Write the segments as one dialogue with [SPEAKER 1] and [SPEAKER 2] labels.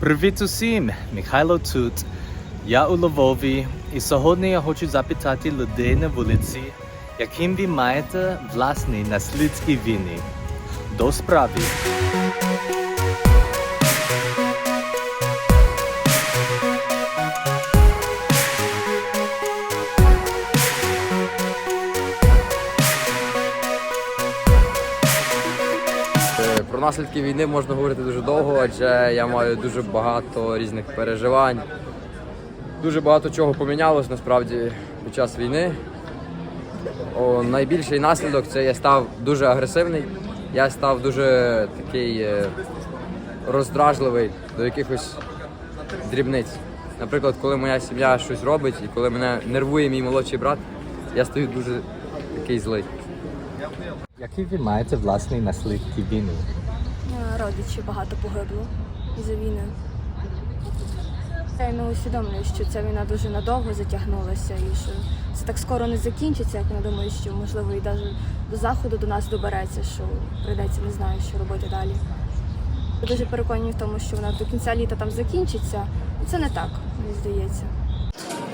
[SPEAKER 1] Привіт усім! Михайло тут. Я у Львові, і сьогодні я хочу запитати людей на вулиці, яким ви маєте власні наслідки війни. До справи.
[SPEAKER 2] Наслідки війни можна говорити дуже довго, адже я маю дуже багато різних переживань. Дуже багато чого помінялось насправді під час війни. О, найбільший наслідок це я став дуже агресивний. Я став дуже такий е, роздражливий до якихось дрібниць. Наприклад, коли моя сім'я щось робить і коли мене нервує мій молодший брат, я стаю дуже такий злий.
[SPEAKER 1] Які ви маєте власні наслідки війни?
[SPEAKER 3] Е, Родичі багато погибло із-за війни. Я не усвідомлюю, що ця війна дуже надовго затягнулася і що це так скоро не закінчиться, як я думаю, що можливо і навіть до заходу до нас добереться, що прийдеться не знаю, що робити далі. Я дуже переконані в тому, що вона до кінця літа там закінчиться. І це не так, мені здається.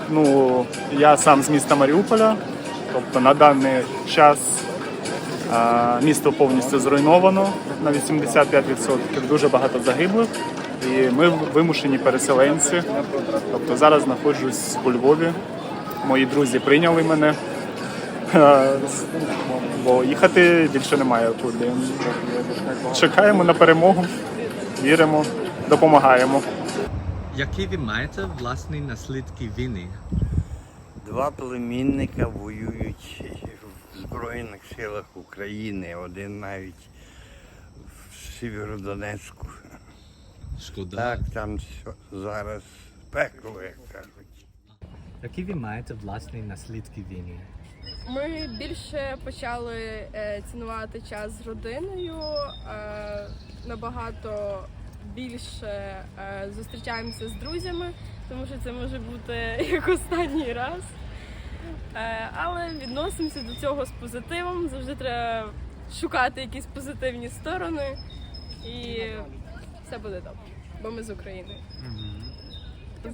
[SPEAKER 4] Ну, я сам з міста Маріуполя, тобто на даний час місто повністю зруйновано на 85%, дуже багато загиблих. І ми вимушені переселенці. Тобто зараз знаходжусь у Львові. Мої друзі прийняли мене, бо їхати більше немає куди. Чекаємо на перемогу, віримо, допомагаємо.
[SPEAKER 1] Які ви маєте власні наслідки війни?
[SPEAKER 5] Два племінника воюють Збройних силах України, один навіть в Сєвєродонецьку.
[SPEAKER 1] Шкода.
[SPEAKER 5] Так, там зараз пекло, як кажуть.
[SPEAKER 1] Які ви маєте власні наслідки війни?
[SPEAKER 6] Ми більше почали е, цінувати час з родиною, е, набагато більше е, зустрічаємося з друзями, тому що це може бути як останній раз. Е, але відносимося до цього з позитивом. Завжди треба шукати якісь позитивні сторони, і все буде добре, бо ми з України.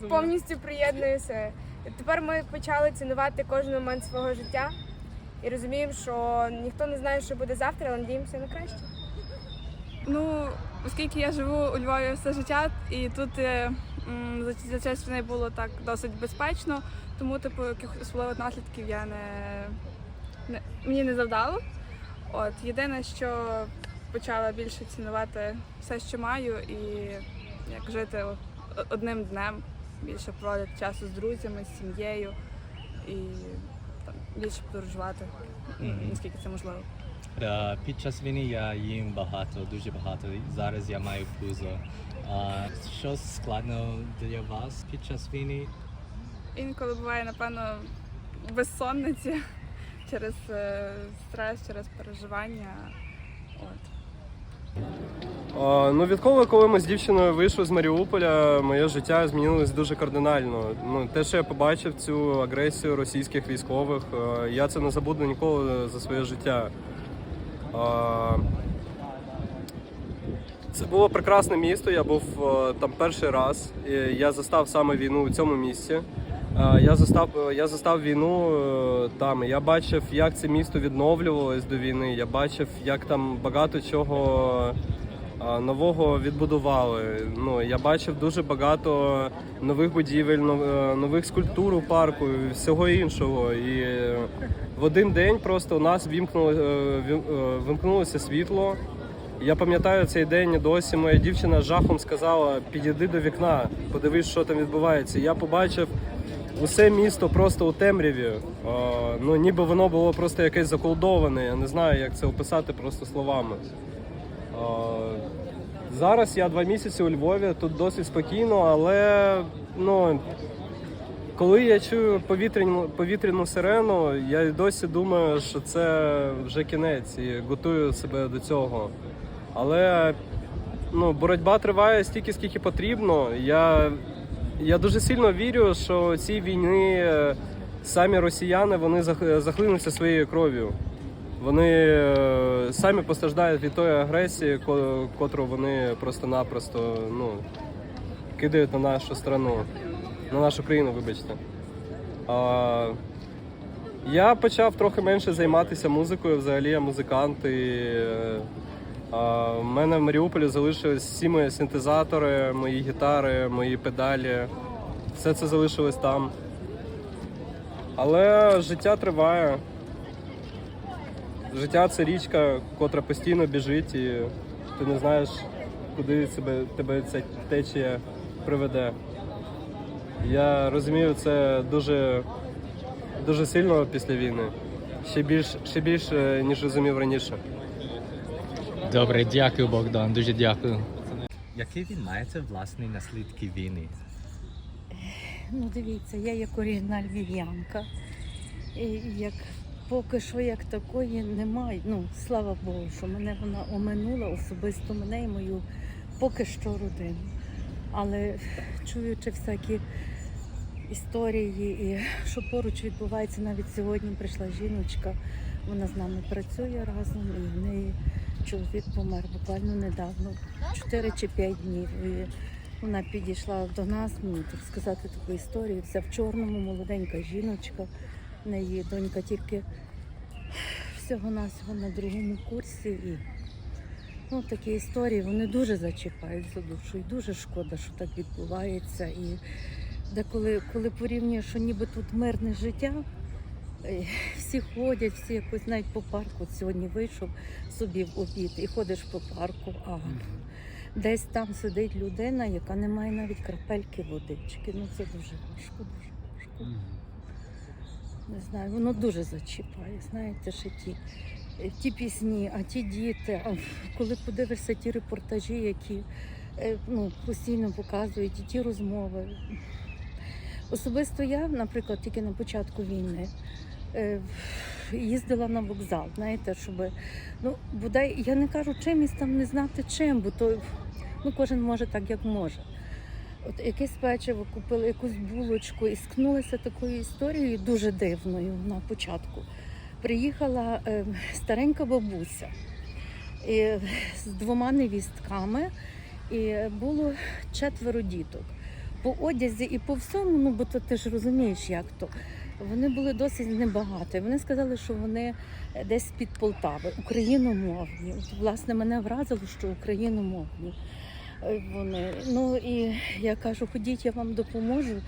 [SPEAKER 7] Повністю приєднуюся. Тепер ми почали цінувати кожен момент свого життя і розуміємо, що ніхто не знає, що буде завтра, але надіємося на краще.
[SPEAKER 8] Ну, оскільки я живу у Львові все життя, і тут е, м, за, час війни було так досить безпечно, тому типу якихось особливих наслідків я не, не мені не завдало. От єдине, що почала більше цінувати все, що маю, і як жити одним днем, більше проводити часу з друзями, з сім'єю і там, більше подорожувати, наскільки це можливо.
[SPEAKER 1] Е, Під час війни я їм багато, дуже багато. Зараз я маю пузо. А що складно для вас під час війни?
[SPEAKER 8] Інколи буває, напевно, безсонниці через е, стрес, через переживання. От.
[SPEAKER 9] А, Ну, відколи, коли ми з дівчиною вийшли з Маріуполя, моє життя змінилось дуже кардинально. Ну, те, що я побачив цю агресію російських військових, е, я це не забуду ніколи за своє життя. Це було прекрасне місто. Я був е, там перший раз. Я застав саме війну у цьому місці. Е, Я застав, я застав війну е, там. Я бачив, як це місто відновлювалось до війни. Я бачив, як там багато чого е, нового відбудували. Ну, я бачив дуже багато нових будівель, е, нових скульптур у парку і всього іншого. І в один день просто у нас вімкнуло, е, е, вимкнулося світло. Я пам'ятаю цей день досі. Моя дівчина жахом сказала: підійди до вікна, подивись, що там відбувається. Я побачив усе місто просто у темряві. Ну, ніби воно було просто якесь заколдоване. Я не знаю, як це описати просто словами. Зараз я два місяці у Львові, тут досить спокійно, але ну. Коли я чую повітряну, повітряну сирену, я досі думаю, що це вже кінець і готую себе до цього. Але ну, боротьба триває стільки, скільки потрібно. Я, я дуже сильно вірю, що цій війні е, самі росіяни вони захлинуться своєю кров'ю. Вони е, самі постраждають від тої агресії, котру вони просто-напросто ну, кидають на нашу страну, на нашу країну, вибачте. А, я почав трохи менше займатися музикою. Взагалі я музикант. І, е, а, в мене в Маріуполі залишились всі мої синтезатори, мої гітари, мої педалі. Все це залишилось там. Але життя триває. Життя це річка, котра постійно біжить, і ти не знаєш, куди себе, тебе ця течія приведе. Я розумію це дуже, дуже сильно після війни. Ще більш, ще більше, ніж розумів раніше.
[SPEAKER 1] Добре, дякую, Богдан, дуже дякую. Які ви маєте власні наслідки війни?
[SPEAKER 10] Ну, дивіться, я як оригіналь львів'янка. Як поки що як такої немає. Ну, слава Богу, що мене вона оминула, особисто мене і мою поки що родину. Але чуючи всякі історії, і що поруч відбувається, навіть сьогодні прийшла жіночка, вона з нами працює разом, і в неї чоловік помер буквально недавно, 4 чи 5 днів. І вона підійшла до нас, ну так сказати, таку історію. Вся в чорному, молоденька жіночка. В неї донька тільки всього-навсього на другому курсі. І ну, такі історії вони дуже зачіпають за душу. І дуже шкода, що так відбувається. І деколи, коли порівнюєш, що ніби тут мирне життя, е, всі ходять, всі якось навіть по парку. От Сьогодні вийшов собі в обід і ходиш по парку. А десь там сидить людина, яка не має навіть крапельки водички. Ну це дуже важко, дуже важко. Не знаю, воно дуже зачіпає. Знаєте, що ті, ті пісні, а ті діти. А коли подивишся ті репортажі, які е, ну, постійно показують, і ті розмови. Особисто я, наприклад, тільки на початку війни е, їздила на вокзал, знаєте, щоб ну, бодай, я не кажу чимось там не знати чим, бо то ну, кожен може так, як може. От якесь печиво купили, якусь булочку і скнулася такою історією дуже дивною на початку. Приїхала е, старенька бабуся і, з двома невістками, і було четверо діток. По одязі і по всьому, ну бо то ти ж розумієш, як то. Вони були досить небагаті. Вони сказали, що вони десь з-під Полтави, україномовні. От, власне, мене вразило, що україномовні. Е, Вони. Ну і я кажу, ходіть, я вам допоможу.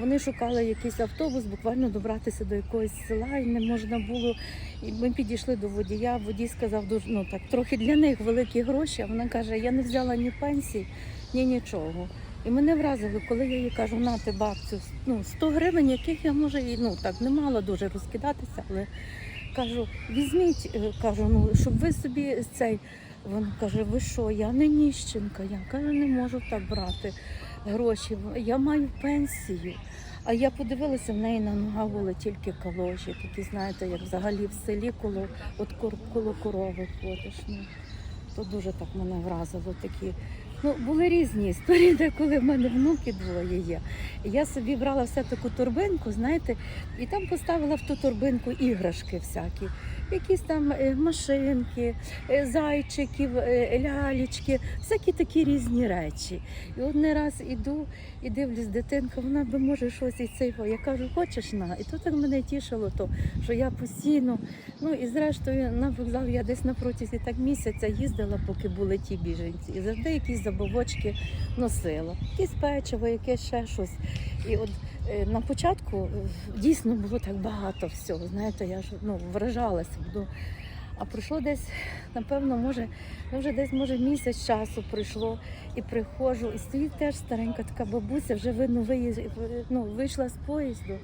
[SPEAKER 10] Вони шукали якийсь автобус, буквально добратися до якогось села, і не можна було. І ми підійшли до водія. Водій сказав, ну так, трохи для них великі гроші. А вона каже: я не взяла ні пенсії, ні нічого. І мене вразило, коли я їй кажу, нати бабцю, ну 100 гривень, яких я може і ну так не мала дуже розкидатися, але кажу, візьміть, е, кажу, ну щоб ви собі цей. Вона каже, ви що, я не ніщенка, я каже, не можу так брати гроші. Я маю пенсію. А я подивилася, в неї на ногах були тільки калоші, такі, знаєте, як взагалі в селі коло, от коло корови ходиш. Ну, то дуже так мене вразило такі. Ну, були різні історії, де коли в мене внуки двоє є. Я собі брала все таку торбинку, знаєте, і там поставила в ту торбинку іграшки всякі. Якісь там е, машинки, е, зайчиків, е, лялечки, всякі такі різні речі. І один раз іду і дивлюсь, дитинка, вона би може щось із цього. Я кажу, хочеш на? І то так мене тішило, то, що я постійно, ну і зрештою на вокзал я десь на протязі так місяця їздила, поки були ті біженці. І завжди якісь забавочки носила. Якісь печиво, якесь ще щось. І от на початку дійсно було так багато всього. Знаєте, я ж ну, вражалася. Ну, а пройшло десь, напевно, може, ну, вже десь може місяць часу пройшло і приходжу, і стоїть теж старенька така бабуся, вже видно, виїзд, ну, вийшла з поїзду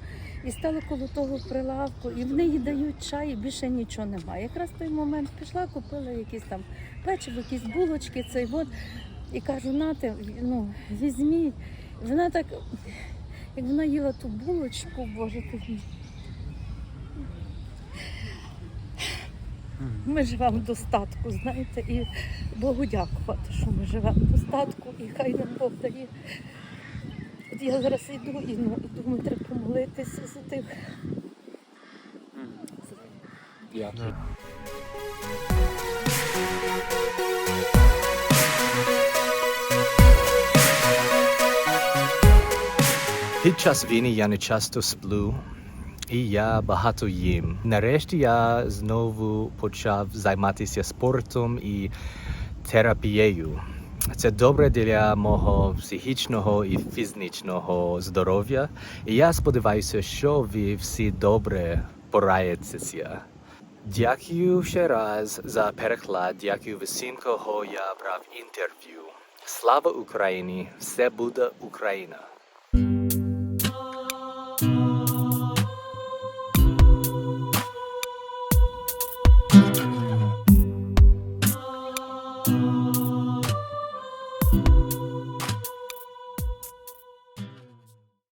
[SPEAKER 10] і стала коло того прилавку, і в неї дають чай, і більше нічого немає. Якраз в той момент пішла, купила якісь там печиво, якісь булочки, цей от, і кажу, нате, ну, візьміть. Вона так, як вона їла ту булочку, боже ти. Ми живемо в достатку, знаєте, і Богу дякувати, що ми живемо в достатку, і хай нам Бог дає. От я зараз йду і ну, думаю, треба помолитися за тих.
[SPEAKER 2] Дякую.
[SPEAKER 1] Під час війни я не часто сплю, і я багато їм. Нарешті я знову почав займатися спортом і терапією. Це добре для мого психічного і фізичного здоров'я. І я сподіваюся, що ви всі добре пораєтеся. Дякую ще раз за переклад. Дякую всім, кого я брав інтерв'ю. Слава Україні! Все буде Україна!